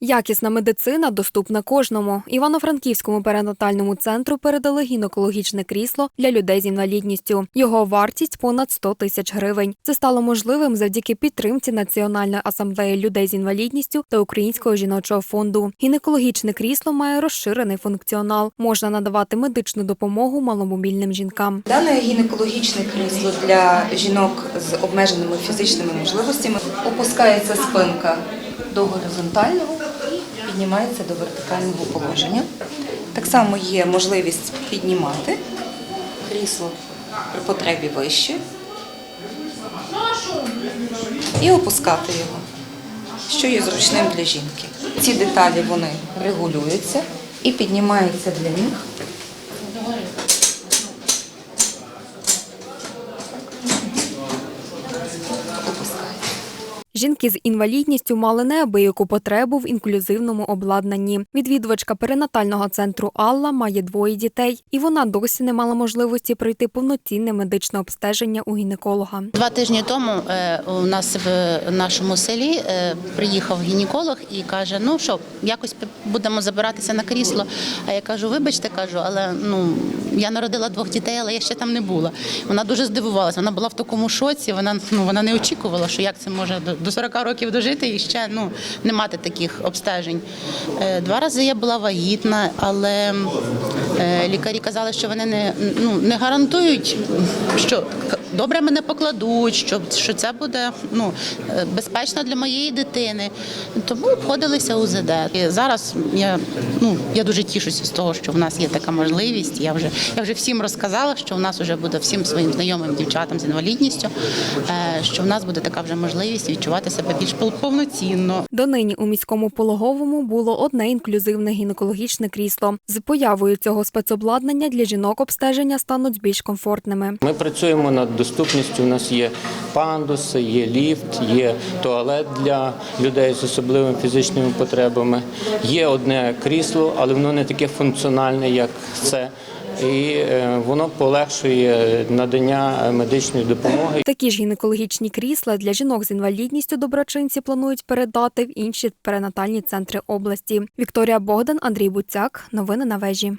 Якісна медицина доступна кожному. Івано-Франківському перинатальному центру передали гінекологічне крісло для людей з інвалідністю. Його вартість понад 100 тисяч гривень. Це стало можливим завдяки підтримці Національної асамблеї людей з інвалідністю та Українського жіночого фонду. Гінекологічне крісло має розширений функціонал. Можна надавати медичну допомогу маломобільним жінкам. Дане гінекологічне крісло для жінок з обмеженими фізичними можливостями опускається спинка до горизонтального, піднімається до вертикального положення. Так само є можливість піднімати крісло при потребі вище і опускати його, що є зручним для жінки. Ці деталі вони регулюються і піднімаються для них Жінки з інвалідністю мали неабияку потребу в інклюзивному обладнанні. Відвідувачка перинатального центру Алла має двоє дітей, і вона досі не мала можливості пройти повноцінне медичне обстеження у гінеколога. Два тижні тому е, у нас в нашому селі е, приїхав гінеколог і каже: ну що, якось будемо забиратися на крісло. А я кажу, вибачте, кажу, але ну я народила двох дітей, але я ще там не була. Вона дуже здивувалася. Вона була в такому шоці. Вона ну вона не очікувала, що як це може до- до 40 років дожити і ще ну не мати таких обстежень. Е, Два рази я була вагітна, але е, лікарі казали, що вони не ну не гарантують, що добре мене покладуть, що, що це буде ну, е, безпечно для моєї дитини. Тому обходилися УЗД. І зараз я, ну, я дуже тішуся з того, що в нас є така можливість. Я вже, я вже всім розказала, що в нас вже буде всім своїм знайомим дівчатам з інвалідністю, е, що в нас буде така вже можливість відчувати себе більш пов- повноцінно. Донині у міському пологовому було одне інклюзивне гінекологічне крісло. З появою цього спецобладнання для жінок обстеження стануть більш комфортними. Ми працюємо над доступністю. У нас є пандуси, є ліфт, є туалет для людей з особливими фізичними потребами. Є одне крісло, але воно не таке функціональне, як це. І е, воно полегшує надання медичної допомоги. Такі ж гінекологічні крісла для жінок з інвалідністю доброчинці планують передати в інші перинатальні центри області. Вікторія Богдан, Андрій Буцяк. Новини на вежі.